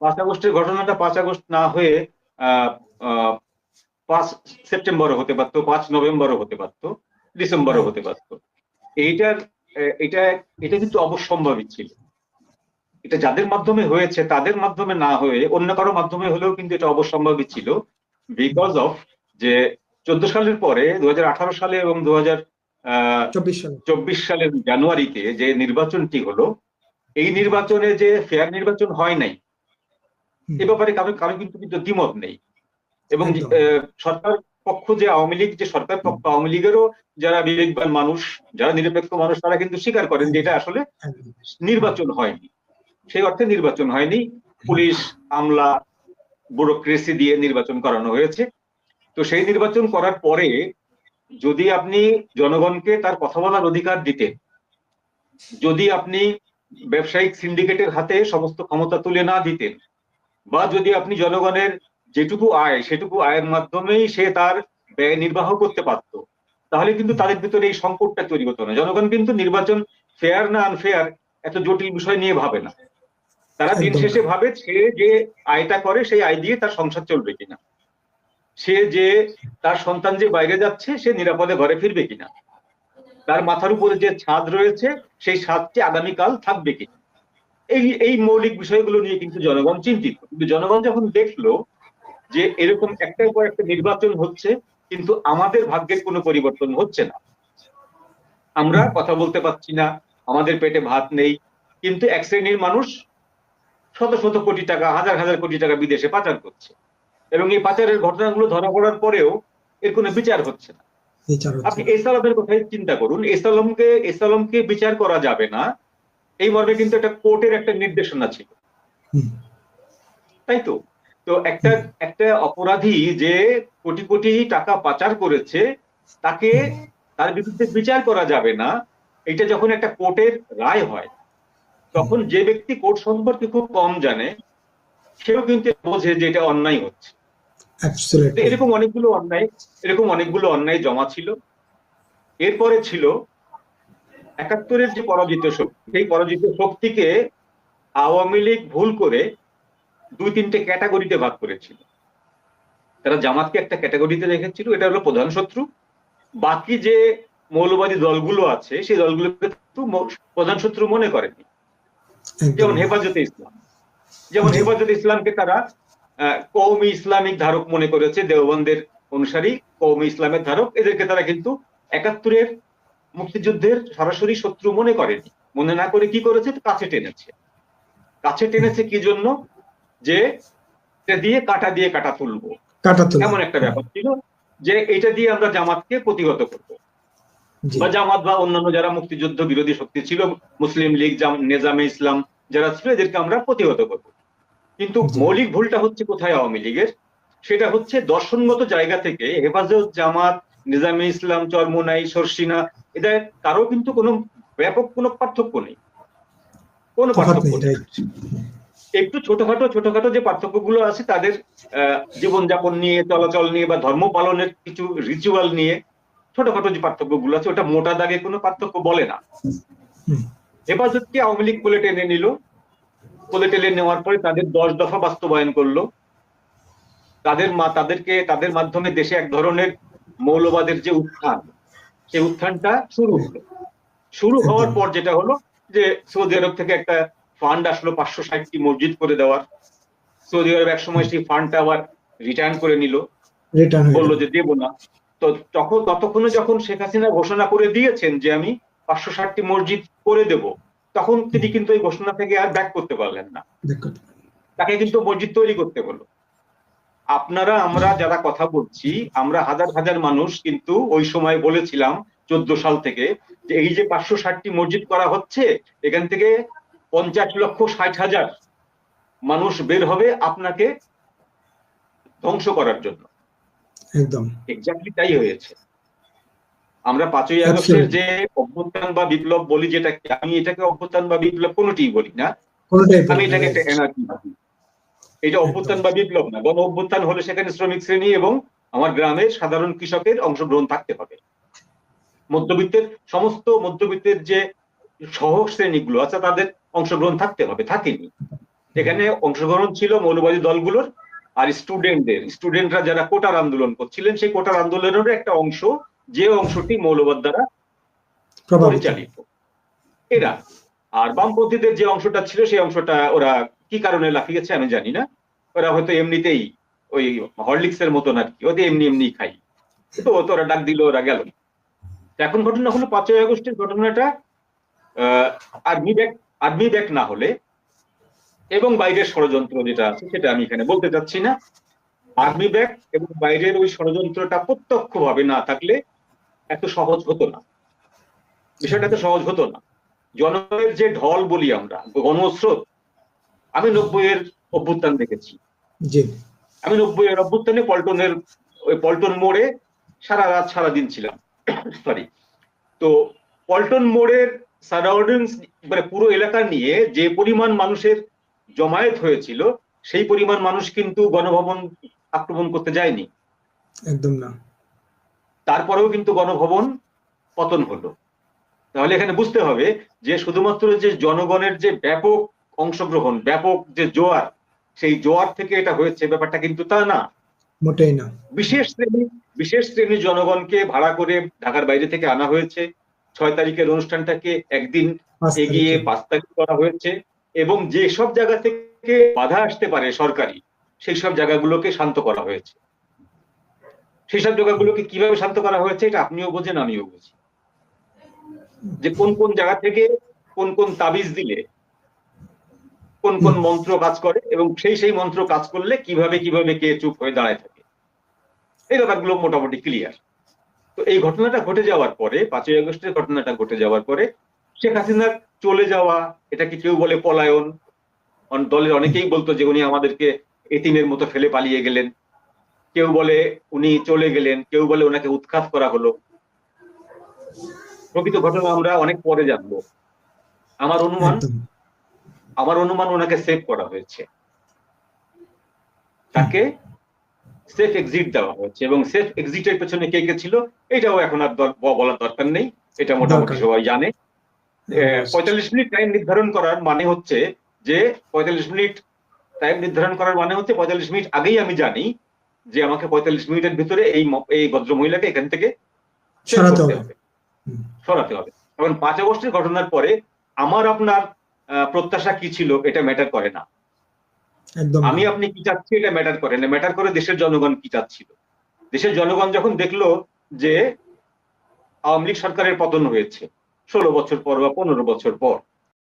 পাঁচ আগস্টের ঘটনাটা পাঁচ আগস্ট না হয়ে পাঁচ সেপ্টেম্বরও হতে পারতো পাঁচ নভেম্বরও হতে পারতো ডিসেম্বরও হতে পারতো। এইটার এটা এটা কিন্তু অবশ্যম্ভাবী ছিল। এটা যাদের মাধ্যমে হয়েছে তাদের মাধ্যমে না হয়ে অন্য কারও মাধ্যমে হলেও কিন্তু এটা অবশ্যম্ভাবী ছিল। বিকজ অফ যে চোদ্দ সালের পরে দু হাজার আঠারো সালে এবং দু চব্বিশ সালে। চব্বিশ সালের জানুয়ারিতে যে নির্বাচনটি হলো এই নির্বাচনে যে ফেয়ার নির্বাচন হয় নাই। এ ব্যাপারে কারও কারও কিন্তু কিন্তু দ্বিমত নেই। এবং সরকার পক্ষ যে আওয়ামী লীগ যে সরকার পক্ষ আওয়ামী লীগেরও যারা বিবেকবান মানুষ যারা নিরপেক্ষ মানুষ তারা কিন্তু স্বীকার করেন যে এটা আসলে নির্বাচন হয়নি। সেই অর্থে নির্বাচন হয়নি। পুলিশ আমলা ব্যুরোক্রেসি দিয়ে নির্বাচন করানো হয়েছে। তো সেই নির্বাচন করার পরে যদি আপনি জনগণকে তার কথা বলার অধিকার দিতেন যদি আপনি ব্যবসায়িক সিন্ডিকেটের হাতে সমস্ত ক্ষমতা তুলে না দিতেন বা যদি আপনি জনগণের যেটুকু আয় সেটুকু আয়ের মাধ্যমেই সে তার ব্যয় নির্বাহ করতে পারত তাহলে কিন্তু তাদের ভিতরে এই সংকটটা তৈরি হতো না। জনগণ কিন্তু নির্বাচন ফেয়ার না আনফেয়ার এত জটিল বিষয় নিয়ে ভাবে না। তারা দিন শেষে ভাবে সে যে আয়টা করে সেই আয় দিয়ে তার সংসার চলবে কিনা। সে যে তার সন্তান যে বাইরে যাচ্ছে সে নিরাপদে ঘরে ফিরবে কিনা। তার মাথার উপরে যে ছাদ রয়েছে সেই ছাদটি আগামীকাল থাকবে কিনা। এই এই মৌলিক বিষয়গুলো নিয়ে কিন্তু জনগণ চিন্তিত। কিন্তু জনগণ যখন দেখল যে এরকম একটার পর একটা নির্বাচন হচ্ছে কিন্তু আমাদের ভাগ্যের কোনো পরিবর্তন হচ্ছে না। আমরা কথা বলতে পারছি না আমাদের পেটে ভাত নেই কিন্তু এক শ্রেণির মানুষ শত শত কোটি টাকা হাজার হাজার কোটি টাকা বিদেশে পাচার করছে। এবং এই পাচারের ঘটনাগুলো ধরা পড়ার পরেও এর কোনো বিচার হচ্ছে না। আপনি এসালামের কথাই চিন্তা করুন। এসালামকে এসালামকে বিচার করা যাবে না। এই মর্মে কিন্তু একটা কোর্টের একটা নির্দেশনা ছিল। তাই তো? তো একটা একটা অপরাধী যে কোটি কোটি টাকা পাচার করেছে তাকে তার বিরুদ্ধে বিচার করা যাবে না এটা যখন একটা কোর্টের রায় হয় তখন যে ব্যক্তি কোর্ট সম্পর্কে খুব কম জানে সেও কিন্তু বোঝে যে এটা অন্যায় হচ্ছে। এরকম অনেকগুলো অন্যায় এরকম অনেকগুলো অন্যায় জমা ছিল। এরপরে ছিল একাত্তরের যে পরাজিত শক্তি সেই পরাজিত শক্তিকে আওয়ামী লীগ ভুল করে দুই তিনটে ক্যাটাগরিতে ভাগ করেছিল। তারা জামাতকে একটা ক্যাটাগরিতে রেখেছিল এটা হলো প্রধান শত্রু। বাকি যে মৌলবাদী দলগুলো আছে সেই দলগুলোকে প্রধান শত্রু মনে করেনি। যেমন হেফাজতে ইসলাম। যেমন হেফাজতে ইসলামকে তারা কওমি ইসলামিক ধারক মনে করেছে দেওবন্দের অনুসারী কওমি ইসলামের ধারক। এদেরকে তারা কিন্তু একাত্তরের মুক্তিযুদ্ধের সরাসরি শত্রু মনে করেনি মনে না করে কি করেছে? কাছে টেনেছে। কাছে টেনেছে কি জন্য? যে দিয়ে কাটা দিয়ে কাটা তুলবো। এমন একটা ব্যাপার ছিল যে এটা দিয়ে আমরা জামাতকে প্রতিহত করব। বা জামাত বা অন্যান্য যারা মুক্তিযুদ্ধ বিরোধী শক্তি ছিল মুসলিম লীগ নেজামে ইসলাম যারা ছিল এদেরকে আমরা প্রতিহত করব। কিন্তু মৌলিক ভুলটা হচ্ছে কোথায় আওয়ামী লীগের? সেটা হচ্ছে দর্শনগত জায়গা থেকে হেফাজত জামাত নিজামে ইসলাম চরমোনাই সরসিনা এদের কারও কিন্তু কোনো ব্যাপক কোনো পার্থক্য নেই। কোনো পার্থক্য নেই, একটু ছোটখাটো ছোটখাটো যে পার্থক্যগুলো আছে তাদের জীবনযাপন নিয়ে চলাচল নিয়ে বা ধর্ম পালনের কিছু রিচুয়াল নিয়ে ছোটখাটো যে পার্থক্যগুলো আছে ওটা মোটা দাগে কোনো পার্থক্য বলে না। হেফাজতকে আওয়ামী লীগ কোলে টেনে নিল। কোলে টেনে নেওয়ার পরে তাদের দশ দফা বাস্তবায়ন করল। তাদের মা তাদেরকে তাদের মাধ্যমে দেশে এক ধরনের মৌলবাদের যে উত্থান সেই উত্থানটা শুরু হলো। শুরু হওয়ার পর যেটা হলো যে সৌদি আরব থেকে একটা ফান্ড আসলো পাঁচশো ষাটটি মসজিদ করে দেওয়ার। সৌদি আরব এক সময় সেই ফান্ডটা আবার রিটার্ন করে নিল। বলল যে দেব না। তো তখন ততক্ষণে যখন শেখ হাসিনা ঘোষণা করে দিয়েছেন যে আমি পাঁচশো ষাটটি মসজিদ করে দেব তখন তিনি কিন্তু এই ঘোষণা থেকে আর ব্যাক করতে পারলেন না। তাকে কিন্তু মসজিদ তৈরি করতে হলো আপনারা আমরা যারা কথা বলছি আমরা হাজার হাজার মানুষ কিন্তু ওই সময় বলেছিলাম চোদ্দ সাল থেকে যে এই যে পাঁচশো ষাটটি মসজিদ করা হচ্ছে এখান থেকে পঞ্চাশ লক্ষ ষাট হাজার মানুষ বের হবে আপনাকে ধ্বংস করার জন্য। একদম। এক্স্যাক্টলি তাই হয়েছে। আমরা পাঁচই আগস্টের যে অভ্যুত্থান বা বিপ্লব বলি যেটাকে আমি এটাকে অভ্যুত্থান বা বিপ্লব কোনোটিই বলি না। আমি এটাকে একটা এনার্জি ভাবি। এটা অভ্যুত্থান বা বিপ্লব না গণ অভ্যুত্থান হলে সেখানে শ্রমিক শ্রেণি এবং আমার গ্রামের সাধারণ কৃষকের অংশগ্রহণ থাকতে হবে। মধ্যবিত্তের সমস্ত মধ্যবিত্তের যে সহ শ্রেণীগুলো আছে তাদের অংশগ্রহণ থাকতে হবে থাকেনি। এখানে অংশগ্রহণ ছিল মৌলবাদী দলগুলোর আর স্টুডেন্টদের। স্টুডেন্টরা যারা কোটার আন্দোলন করছিলেন সেই কোটার আন্দোলনেরও একটা অংশ যে অংশটি মৌলবাদ দ্বারা পরিচালিত। এরা আর বামপন্থীদের যে অংশটা ছিল সেই অংশটা ওরা কি কারণে লাফিয়েছে আমি জানি না। ওরা হয়তো এমনিতেই ওই হরলিক্স এর মতন আর কি। ওদের এমনি এমনি খাই। তো তো ওরা ডাক দিল, ওরা গেল। এখন ঘটনা হলো পাঁচই আগস্টের ঘটনাটা। আর্মি ব্যাক আর্মি ব্যাক না হলে এবং বাইরের ষড়যন্ত্র যেটা আছে সেটা আমি এখানে বলতে চাচ্ছি না। আর্মি ব্যাক এবং বাইরের ওই ষড়যন্ত্রটা প্রত্যক্ষ ভাবে না থাকলে এত সহজ হতো না। বিষয়টা এত সহজ হতো না। জনগণের যে ঢল বলি আমরা, গণস্রোত আমি নব্বই এর অভ্যুত্থান দেখেছি। আমি নব্বই এর অভ্যুত্থানে পল্টনের ওই পল্টন মোড়ে সারা রাত সারা দিন ছিলাম। সরি তো পল্টন মোড়ের সারাউন্ডিংস মানে পুরো এলাকা নিয়ে যে পরিমাণ মানুষের জমায়েত হয়েছিল সেই পরিমাণ মানুষ কিন্তু গণভবন আক্রমণ করতে যায়নি। একদম না। তারপরেও কিন্তু গণভবন পতন হলো। তাহলে এখানে বুঝতে হবে যে শুধুমাত্র যে জনগণের যে ব্যাপক অংশগ্রহণ ব্যাপক যে জোয়ার সেই জোয়ার থেকে এটা হয়েছে ব্যাপারটা কিন্তু তা না। মোটেই না। বিশেষ শ্রেণি বিশেষ শ্রেণির জনগণকে ভাড়া করে ঢাকার বাইরে থেকে আনা হয়েছে। ছয় তারিখের অনুষ্ঠানটাকে একদিন এগিয়ে পাঁচ তারিখ করা হয়েছে এবং যে সব জায়গা থেকে বাধা আসতে পারে সরকারি সেই সব জায়গাগুলোকে শান্ত করা হয়েছে। সেই সব জায়গাগুলোকে কীভাবে শান্ত করা হয়েছে এটা আপনিও বোঝেন আমিও বুঝি। যে কোন কোন জায়গা থেকে কোন কোন তাবিজ দিলে কোন কোন মন্ত্র কাজ করে এবং সেই সেই মন্ত্র কাজ করলে কীভাবে কীভাবে কে চুপ হয়ে দাঁড়ায় থাকে। এই ব্যাপারগুলো মোটামুটি ক্লিয়ার তো এই ঘটনাটা ঘটে যাওয়ার পরে পাঁচই আগস্টের ঘটনাটা ঘটে যাওয়ার পরে শেখ হাসিনার চলে যাওয়া এটাকে কেউ বলে পলায়ন। দলের অনেকেই বলতো যে উনি আমাদেরকে এতিমের মতো ফেলে পালিয়ে গেলেন। কেউ বলে উনি চলে গেলেন কেউ বলে ওনাকে উৎখাত করা হলো। প্রকৃত ঘটনা আমরা অনেক পরে জানব। আমার অনুমান আমার অনুমান ওনাকে সেভ করা হয়েছে। তাকে সেফ এক্সিট দেওয়া হয়েছে এবং সেফ এক্সিটের পেছনে কে কে ছিল এটাও এখন আর বলার দরকার নেই। এটা মোটামুটি সবাই জানে। পঁয়তাল্লিশ মিনিট টাইম নির্ধারণ করার মানে হচ্ছে যে পঁয়তাল্লিশ মিনিট টাইম নির্ধারণ করার মানে হচ্ছে পঁয়তাল্লিশ মিনিট আগেই আমি জানি যে আমাকে পঁয়তাল্লিশ মিনিটের ভিতরে এই এই ভদ্র মহিলাকে এখান থেকে সরাতে হবে। সরাতে হবে। এখন পাঁচ আগস্টের ঘটনার পরে আমার আপনার প্রত্যাশা কি ছিল এটা ম্যাটার করে না। আমি আপনি কি চাচ্ছি এটা ম্যাটার করে না। ম্যাটার করে দেশের জনগণ কি চাচ্ছিল। দেশের জনগণ যখন দেখল যে আওয়ামী লীগ সরকারের পতন হয়েছে ষোলো বছর পর বা পনেরো বছর পর